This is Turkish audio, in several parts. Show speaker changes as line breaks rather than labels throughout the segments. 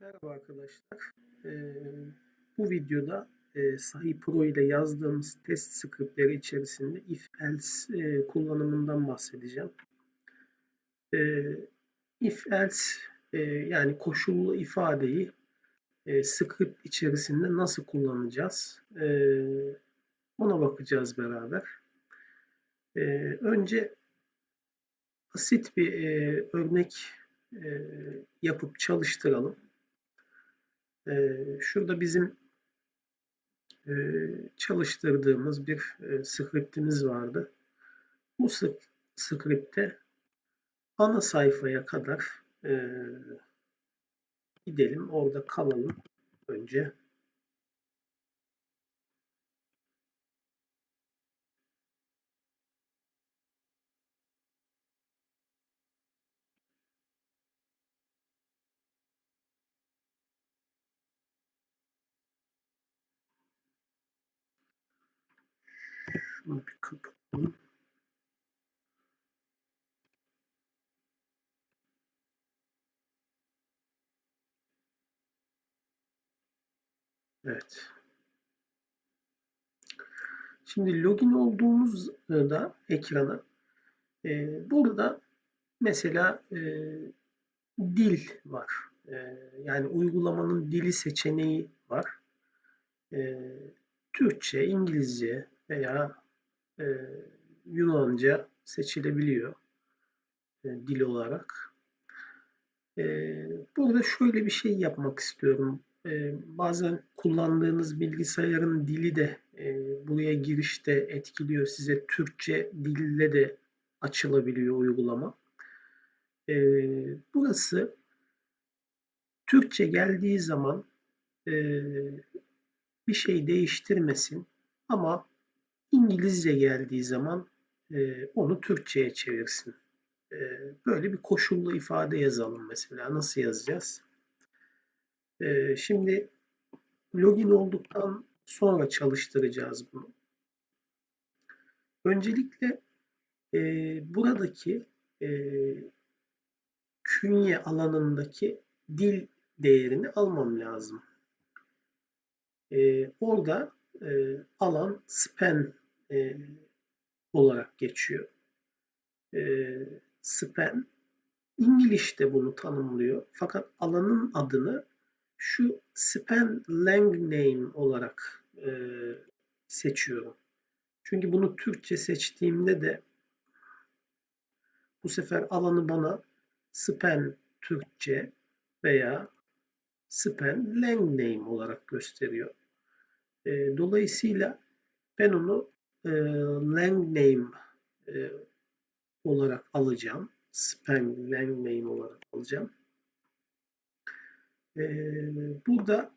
Merhaba arkadaşlar. Ee, bu videoda e, Sahi Pro ile yazdığımız test scriptleri içerisinde if else e, kullanımından bahsedeceğim. E, if else e, yani koşullu ifadeyi e, script içerisinde nasıl kullanacağız? E, ona bakacağız beraber. E, önce basit bir e, örnek e, yapıp çalıştıralım. Ee, şurada bizim e, çalıştırdığımız bir e, vardı. Bu scripte ana sayfaya kadar e, gidelim. Orada kalalım önce. Şunu bir kapatalım. Evet. Şimdi login olduğumuzda ekrana e, burada mesela e, dil var. E, yani uygulamanın dili seçeneği var. E, Türkçe, İngilizce veya e, Yunanca seçilebiliyor e, dil olarak. E, burada şöyle bir şey yapmak istiyorum. E, bazen kullandığınız bilgisayarın dili de e, buraya girişte etkiliyor. Size Türkçe dille de açılabiliyor uygulama. E, burası Türkçe geldiği zaman e, bir şey değiştirmesin ama İngilizce geldiği zaman e, onu Türkçe'ye çevirsin. E, böyle bir koşullu ifade yazalım mesela. Nasıl yazacağız? E, şimdi login olduktan sonra çalıştıracağız bunu. Öncelikle e, buradaki e, künye alanındaki dil değerini almam lazım. E, orada e, alan span e, olarak geçiyor. E, span İngilizce bunu tanımlıyor. Fakat alanın adını şu span lang name olarak e, seçiyorum. Çünkü bunu Türkçe seçtiğimde de bu sefer alanı bana span Türkçe veya span lang name olarak gösteriyor. E, dolayısıyla ben onu e, lang name e, olarak alacağım. Span lang name olarak alacağım. E, burada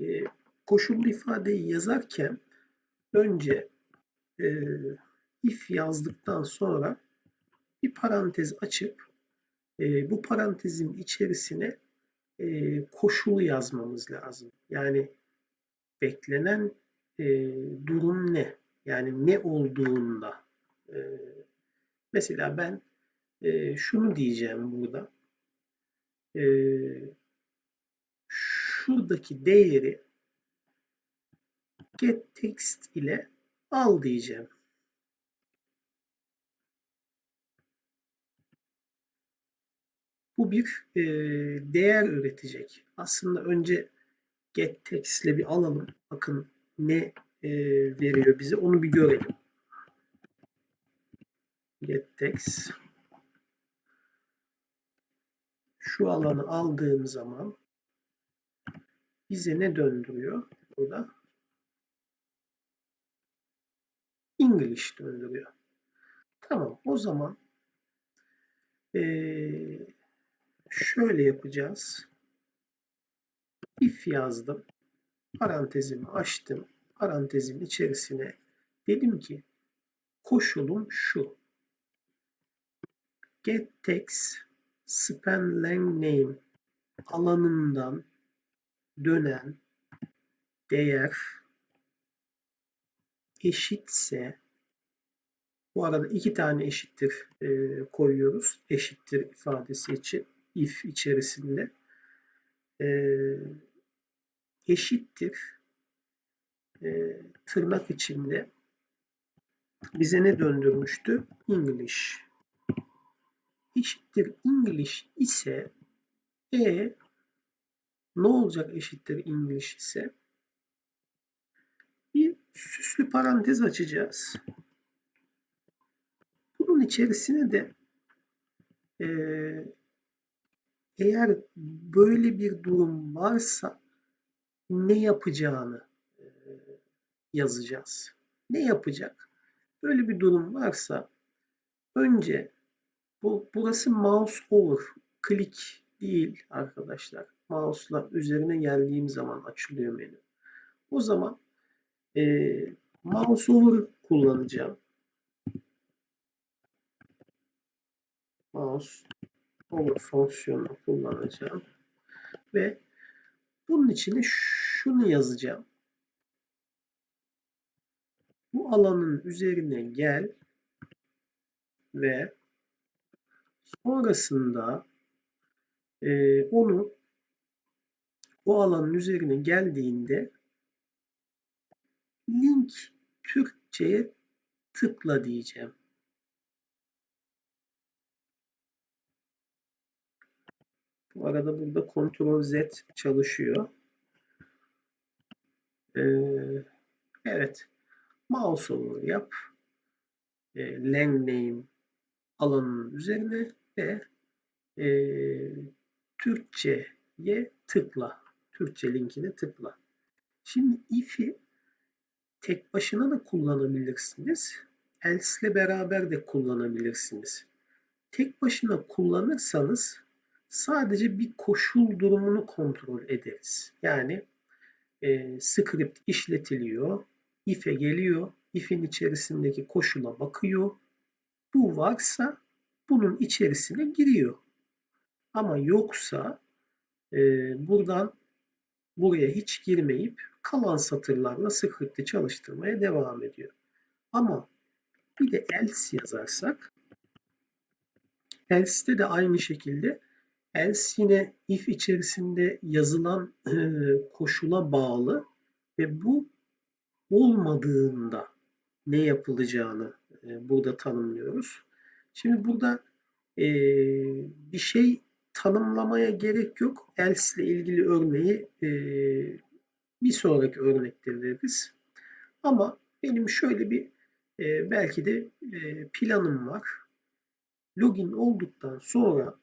e, koşullu ifadeyi yazarken önce e, if yazdıktan sonra bir parantez açıp e, bu parantezin içerisine e, koşulu yazmamız lazım. Yani beklenen e, durum ne? Yani ne olduğunda. E, mesela ben e, şunu diyeceğim burada. E, şuradaki değeri get text ile al diyeceğim. Bu bir e, değer üretecek. Aslında önce get text ile bir alalım. Bakın ne e, veriyor bize onu bir görelim. Get text şu alanı aldığım zaman bize ne döndürüyor burada? English döndürüyor. Tamam o zaman ee, şöyle yapacağız. If yazdım. Parantezimi açtım. Parantezin içerisine dedim ki koşulum şu. Get text span lang name alanından dönen değer eşitse bu arada iki tane eşittir e, koyuyoruz. Eşittir ifadesi için if içerisinde. E, eşittir e, tırnak içinde bize ne döndürmüştü? English. Eşittir English ise e ne olacak eşittir English ise bir süslü parantez açacağız. Bunun içerisine de e, eğer böyle bir durum varsa ne yapacağını e, yazacağız. Ne yapacak? Böyle bir durum varsa önce bu burası mouse over, klik değil arkadaşlar. Mouse'la üzerine geldiğim zaman açılıyor menü. O zaman e, mouse over kullanacağım. Mouse over fonksiyonunu kullanacağım. Ve bunun içine şunu yazacağım. Bu alanın üzerine gel ve sonrasında e, onu o alanın üzerine geldiğinde link Türkçe'ye tıkla diyeceğim. Bu arada burada Ctrl Z çalışıyor. Ee, evet. Mouse over yap. E, lang name alanının üzerine ve e, Türkçe'ye tıkla. Türkçe linkine tıkla. Şimdi if'i tek başına da kullanabilirsiniz. Else ile beraber de kullanabilirsiniz. Tek başına kullanırsanız sadece bir koşul durumunu kontrol ederiz. Yani e, script işletiliyor, if'e geliyor, if'in içerisindeki koşula bakıyor. Bu varsa bunun içerisine giriyor. Ama yoksa e, buradan buraya hiç girmeyip kalan satırlarla script'i çalıştırmaya devam ediyor. Ama bir de else yazarsak else'de de aynı şekilde else yine if içerisinde yazılan e, koşula bağlı ve bu olmadığında ne yapılacağını e, burada tanımlıyoruz. Şimdi burada e, bir şey tanımlamaya gerek yok. Else ile ilgili örneği e, bir sonraki örnekte veririz. Ama benim şöyle bir e, belki de e, planım var. Login olduktan sonra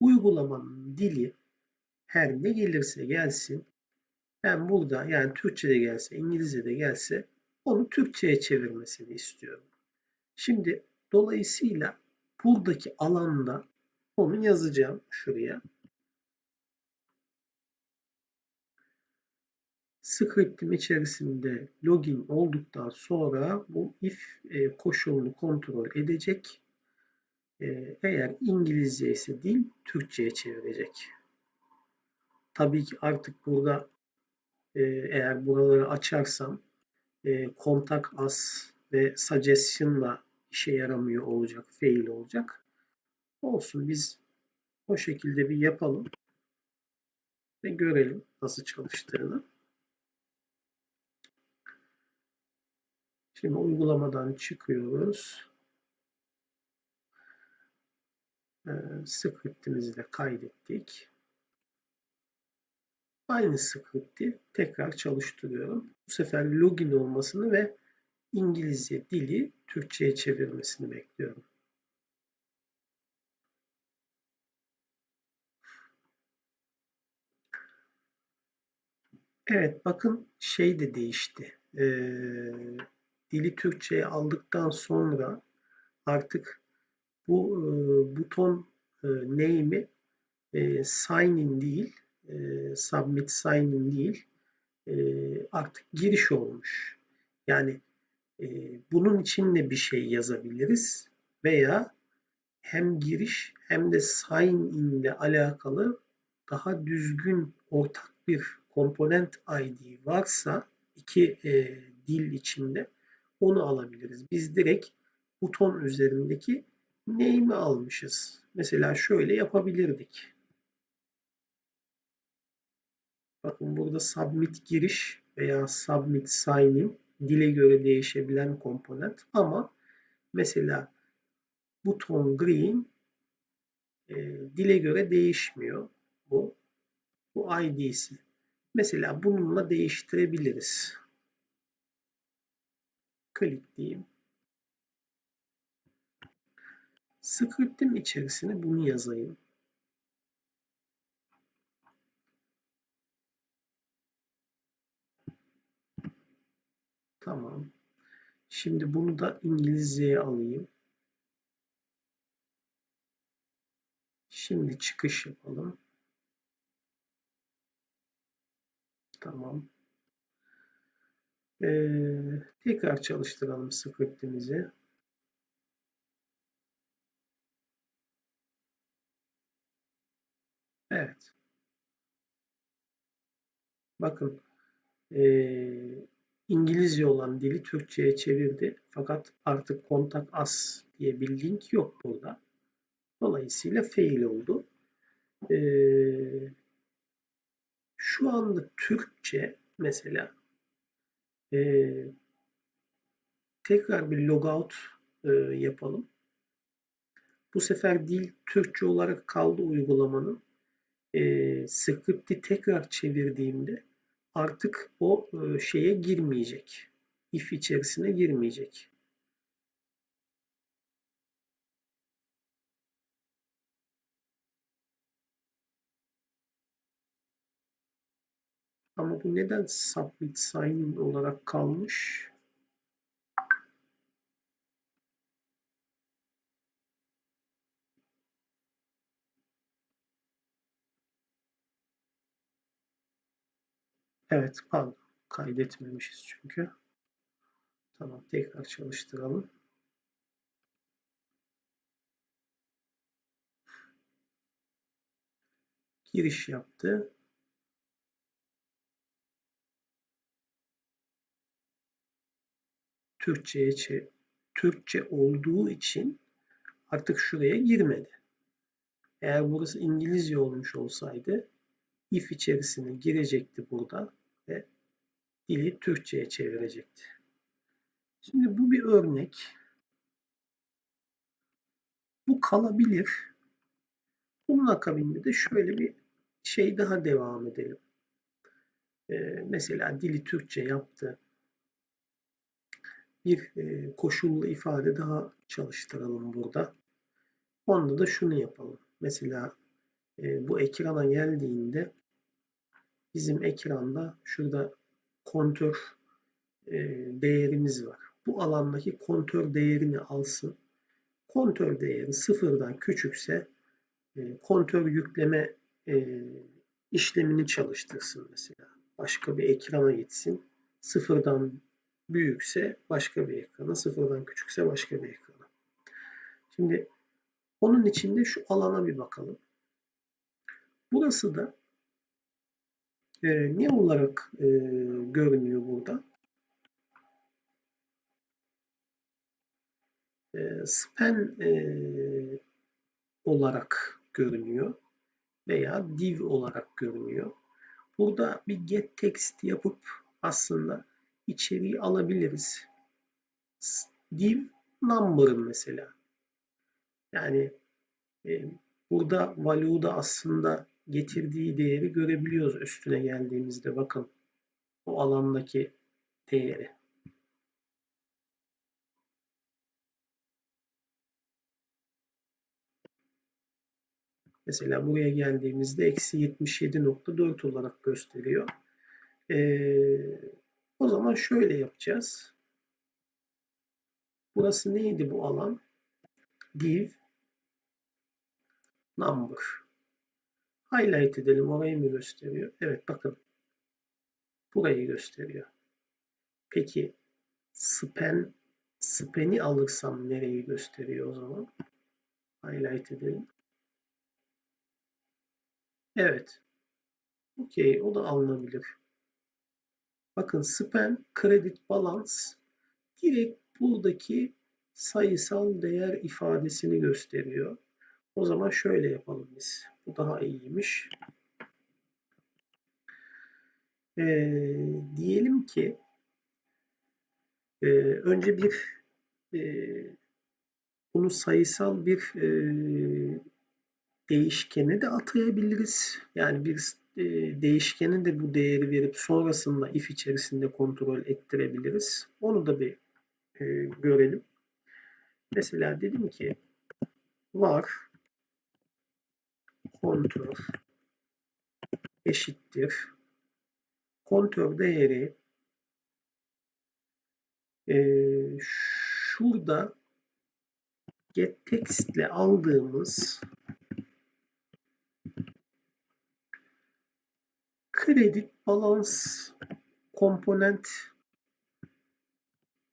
uygulamanın dili her ne gelirse gelsin ben burada yani Türkçe'de gelse, İngilizce'de gelse onu Türkçe'ye çevirmesini istiyorum. Şimdi dolayısıyla buradaki alanda onu yazacağım şuraya. Script'im içerisinde login olduktan sonra bu if e, koşulunu kontrol edecek. E, eğer İngilizce ise dil Türkçe'ye çevirecek. Tabii ki artık burada e, eğer buraları açarsam e, kontak as ve suggestion'la işe yaramıyor olacak, fail olacak. Olsun biz o şekilde bir yapalım ve görelim nasıl çalıştığını. Şimdi uygulamadan çıkıyoruz. Ee, scriptimizi de kaydettik. Aynı script'i tekrar çalıştırıyorum. Bu sefer login olmasını ve İngilizce dili Türkçe'ye çevirmesini bekliyorum. Evet bakın şey de değişti. Ee, dili Türkçe'ye aldıktan sonra artık bu e, buton e, name'i e, sign in değil e, submit sign in değil e, artık giriş olmuş. Yani e, bunun için de bir şey yazabiliriz veya hem giriş hem de sign in ile alakalı daha düzgün ortak bir komponent ID varsa iki e, dil içinde onu alabiliriz. Biz direkt buton üzerindeki name'i almışız. Mesela şöyle yapabilirdik. Bakın burada submit giriş veya submit sign dile göre değişebilen komponent ama mesela buton green e, dile göre değişmiyor bu. Bu ID'si. Mesela bununla değiştirebiliriz. Diyeyim. Script'im içerisine bunu yazayım. Tamam. Şimdi bunu da İngilizceye alayım. Şimdi çıkış yapalım. Tamam. Ee, tekrar çalıştıralım scriptimizi. Evet. Bakın ee, İngilizce olan dili Türkçe'ye çevirdi. Fakat artık kontak as diye bir link yok burada. Dolayısıyla fail oldu. Ee, şu anda Türkçe mesela e, tekrar bir logout e, yapalım. Bu sefer dil Türkçe olarak kaldı uygulamanın. E, script'i tekrar çevirdiğimde artık o e, şeye girmeyecek. If içerisine girmeyecek. Ama bu neden submit sign olarak kalmış? Evet, pardon. Kaydetmemişiz çünkü. Tamam, tekrar çalıştıralım. Giriş yaptı. Türkçe'ye Türkçe olduğu için artık şuraya girmedi. Eğer burası İngilizce olmuş olsaydı if içerisine girecekti burada dili Türkçe'ye çevirecekti. Şimdi bu bir örnek. Bu kalabilir. Bunun akabinde de şöyle bir şey daha devam edelim. Ee, mesela dili Türkçe yaptı bir e, koşullu ifade daha çalıştıralım burada. Onda da şunu yapalım. Mesela e, bu ekrana geldiğinde bizim ekranda şurada kontör e, değerimiz var. Bu alandaki kontör değerini alsın. Kontör değeri sıfırdan küçükse e, kontör yükleme e, işlemini çalıştırsın mesela. Başka bir ekrana gitsin. Sıfırdan büyükse başka bir ekrana, sıfırdan küçükse başka bir ekrana. Şimdi onun içinde şu alana bir bakalım. Burası da e, ne olarak e, görünüyor burada? E, span e, olarak görünüyor veya div olarak görünüyor. Burada bir get text yapıp aslında içeriği alabiliriz. Div number'ın mesela. Yani e, burada value'da aslında getirdiği değeri görebiliyoruz üstüne geldiğimizde. Bakın o alandaki değeri. Mesela buraya geldiğimizde eksi 77.4 olarak gösteriyor. Ee, o zaman şöyle yapacağız. Burası neydi bu alan? Div number. Highlight edelim. Orayı mı gösteriyor? Evet bakın. Burayı gösteriyor. Peki span span'i alırsam nereyi gösteriyor o zaman? Highlight edelim. Evet. Okey. O da alınabilir. Bakın span credit balance direkt buradaki sayısal değer ifadesini gösteriyor. O zaman şöyle yapalım biz. Bu daha iyiymiş. E, diyelim ki e, önce bir e, bunu sayısal bir e, değişkene de atayabiliriz. Yani bir e, değişkene de bu değeri verip sonrasında if içerisinde kontrol ettirebiliriz. Onu da bir e, görelim. Mesela dedim ki var kontör eşittir kontör değeri e, şurada getText ile aldığımız kredi balans komponent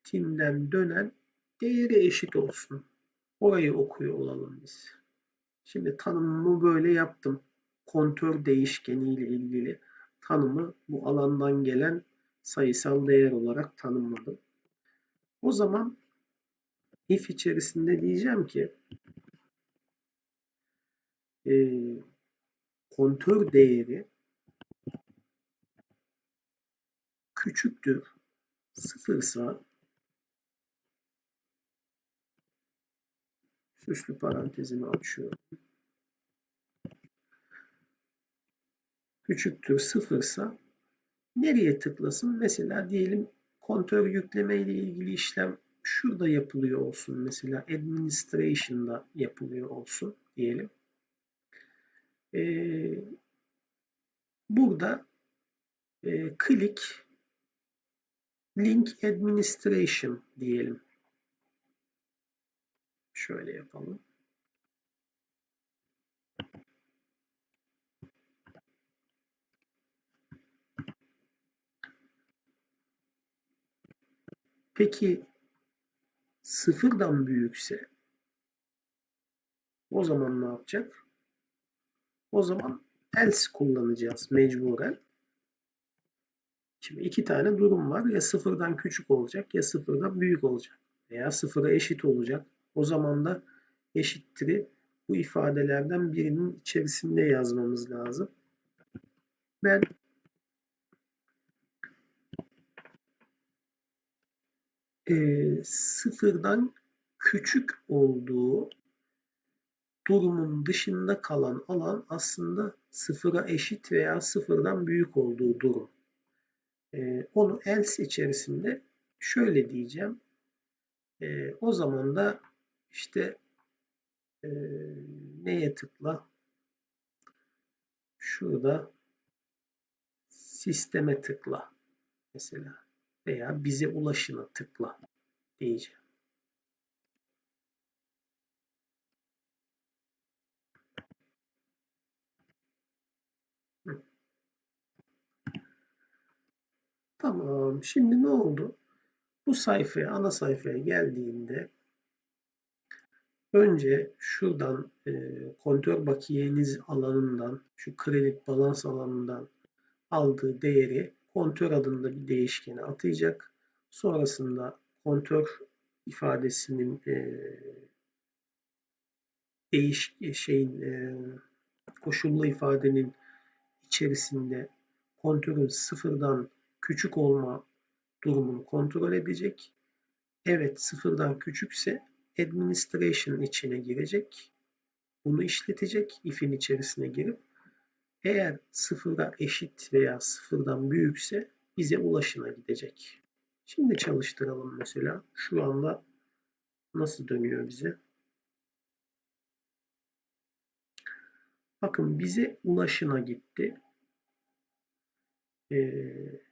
timden dönen değeri eşit olsun. Orayı okuyor olalım biz. Şimdi tanımımı böyle yaptım. Kontör değişkeni ile ilgili tanımı bu alandan gelen sayısal değer olarak tanımladım. O zaman if içerisinde diyeceğim ki e, kontör değeri küçüktür sıfırsa süslü parantezimi açıyorum. Küçüktür sıfırsa nereye tıklasın? Mesela diyelim kontör yükleme ile ilgili işlem şurada yapılıyor olsun. Mesela administration'da yapılıyor olsun diyelim. Ee, burada e, click link administration diyelim. Şöyle yapalım. Peki sıfırdan büyükse o zaman ne yapacak? O zaman else kullanacağız mecburen. Şimdi iki tane durum var. Ya sıfırdan küçük olacak ya sıfırdan büyük olacak. Veya sıfıra eşit olacak. O zaman da eşittiri bu ifadelerden birinin içerisinde yazmamız lazım. Ben e, sıfırdan küçük olduğu durumun dışında kalan alan aslında sıfıra eşit veya sıfırdan büyük olduğu durum. E, onu else içerisinde şöyle diyeceğim. E, o zaman da işte e, neye tıkla? Şurada sisteme tıkla mesela veya bize ulaşına tıkla diyeceğim. Tamam. Şimdi ne oldu? Bu sayfaya, ana sayfaya geldiğinde önce şuradan e, kontör bakiyeniz alanından, şu kredi balans alanından aldığı değeri kontör adında bir değişkene atayacak. Sonrasında kontör ifadesinin e, değiş şeyin e, koşullu ifadenin içerisinde kontörün sıfırdan küçük olma durumunu kontrol edecek. Evet sıfırdan küçükse administration içine girecek. Bunu işletecek if'in içerisine girip eğer sıfırda eşit veya sıfırdan büyükse bize ulaşına gidecek. Şimdi çalıştıralım mesela. Şu anda nasıl dönüyor bize? Bakın bize ulaşına gitti. Ee,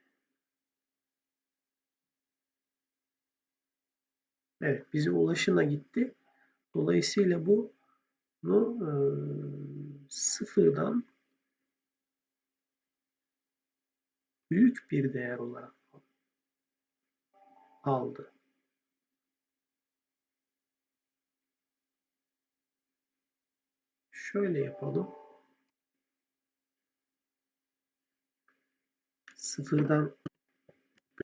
evet bize ulaşına gitti. Dolayısıyla bu bunu e, sıfırdan büyük bir değer olarak aldı. Şöyle yapalım. Sıfırdan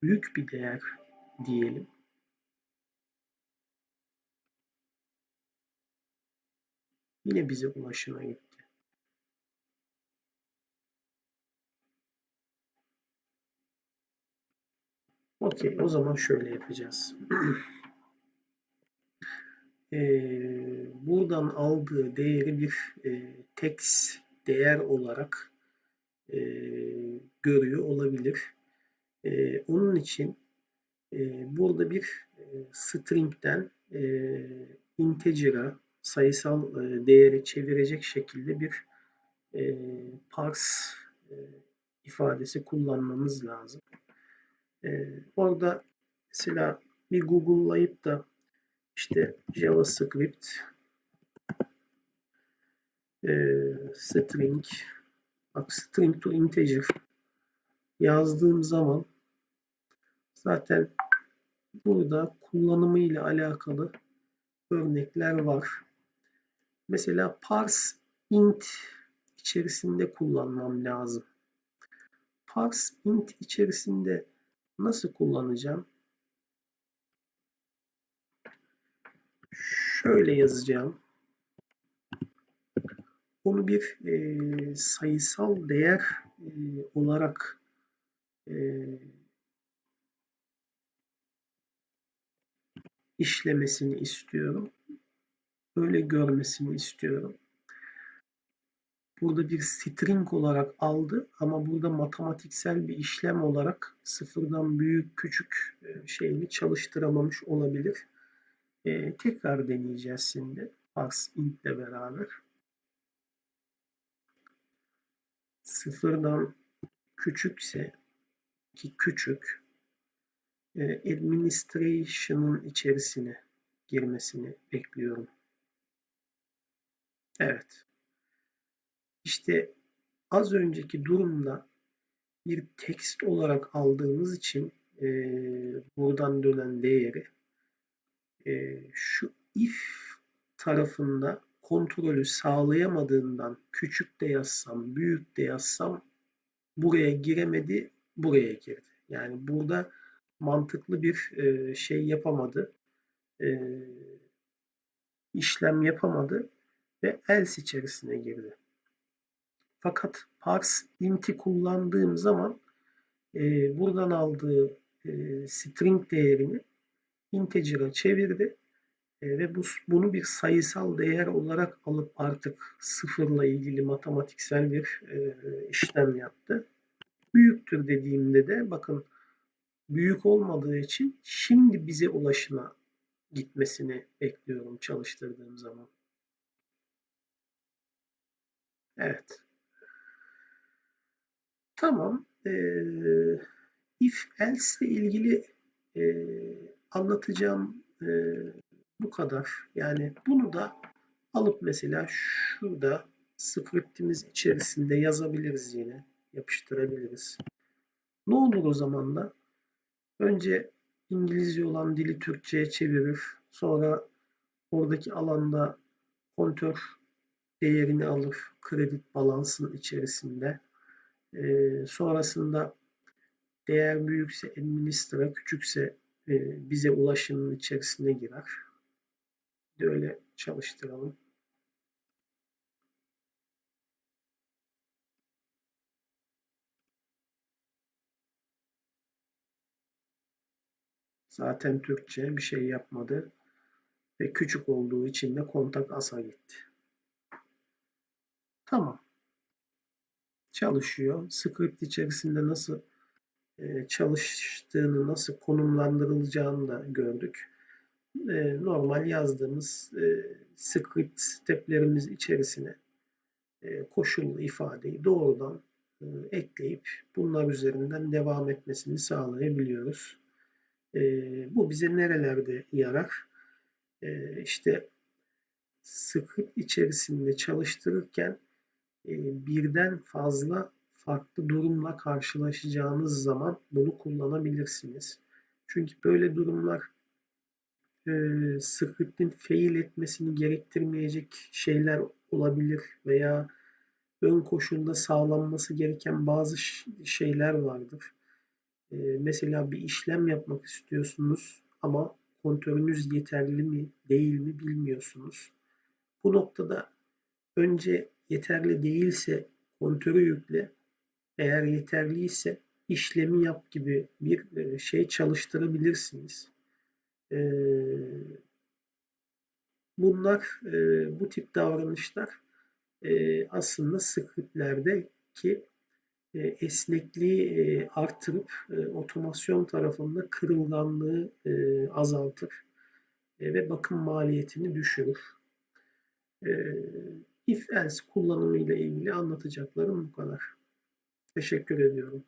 büyük bir değer diyelim. Yine bize ulaşıma gitti. Okey, o zaman şöyle yapacağız. Eee, buradan aldığı değeri bir e, text değer olarak e, görüyor olabilir. E, onun için e, burada bir e, string'den e, integer'a sayısal e, değeri çevirecek şekilde bir e, parse e, ifadesi kullanmamız lazım. E, orada mesela bir Google'layıp da işte JavaScript e, string bak string to integer yazdığım zaman zaten burada kullanımı ile alakalı örnekler var. Mesela parse int içerisinde kullanmam lazım. Parse int içerisinde nasıl kullanacağım? Şöyle yazacağım. Onu bir e, sayısal değer e, olarak e, işlemesini istiyorum. Öyle görmesini istiyorum. Burada bir string olarak aldı ama burada matematiksel bir işlem olarak sıfırdan büyük küçük e, şeyini çalıştıramamış olabilir. Ee, tekrar deneyeceğiz şimdi. Parse int ile beraber. Sıfırdan küçükse ki küçük e, administration'ın içerisine girmesini bekliyorum. Evet. İşte az önceki durumda bir text olarak aldığımız için e, buradan dönen değeri e, şu if tarafında kontrolü sağlayamadığından küçük de yazsam, büyük de yazsam buraya giremedi, buraya girdi. Yani burada mantıklı bir e, şey yapamadı. E, işlem yapamadı ve else içerisine girdi. Fakat parse int'i kullandığım zaman e, buradan aldığı e, string değerini integer'a çevirdi e, ve bu, bunu bir sayısal değer olarak alıp artık sıfırla ilgili matematiksel bir e, işlem yaptı. Büyüktür dediğimde de bakın büyük olmadığı için şimdi bize ulaşıma gitmesini bekliyorum çalıştırdığım zaman. Evet. Tamam. Ee, if else ile ilgili e, anlatacağım e, bu kadar. Yani bunu da alıp mesela şurada scriptimiz içerisinde yazabiliriz yine. Yapıştırabiliriz. Ne olur o zaman da? Önce İngilizce olan dili Türkçe'ye çevirir. Sonra oradaki alanda kontör değerini alır. Kredi balansın içerisinde. Ee, sonrasında değer büyükse administra, küçükse e, bize ulaşımın içerisine girer. Bir de öyle çalıştıralım. Zaten Türkçe bir şey yapmadı ve küçük olduğu için de kontak asa gitti. Tamam. Çalışıyor. Script içerisinde nasıl e, çalıştığını, nasıl konumlandırılacağını da gördük. E, normal yazdığımız e, script steplerimiz içerisine koşullu ifadeyi doğrudan ekleyip bunlar üzerinden devam etmesini sağlayabiliyoruz. Bu bize nerelerde yarar? İşte script içerisinde çalıştırırken birden fazla farklı durumla karşılaşacağınız zaman bunu kullanabilirsiniz. Çünkü böyle durumlar e, script'in fail etmesini gerektirmeyecek şeyler olabilir veya ön koşulda sağlanması gereken bazı şeyler vardır. E, mesela bir işlem yapmak istiyorsunuz ama kontörünüz yeterli mi değil mi bilmiyorsunuz. Bu noktada önce yeterli değilse kontörü yükle eğer yeterliyse işlemi yap gibi bir e, şey çalıştırabilirsiniz. E, bunlar e, bu tip davranışlar aslında scriptlerdeki esnekliği artırıp otomasyon tarafında kırılganlığı azaltır ve bakım maliyetini düşürür. İf else kullanımı ile ilgili anlatacaklarım bu kadar. Teşekkür ediyorum.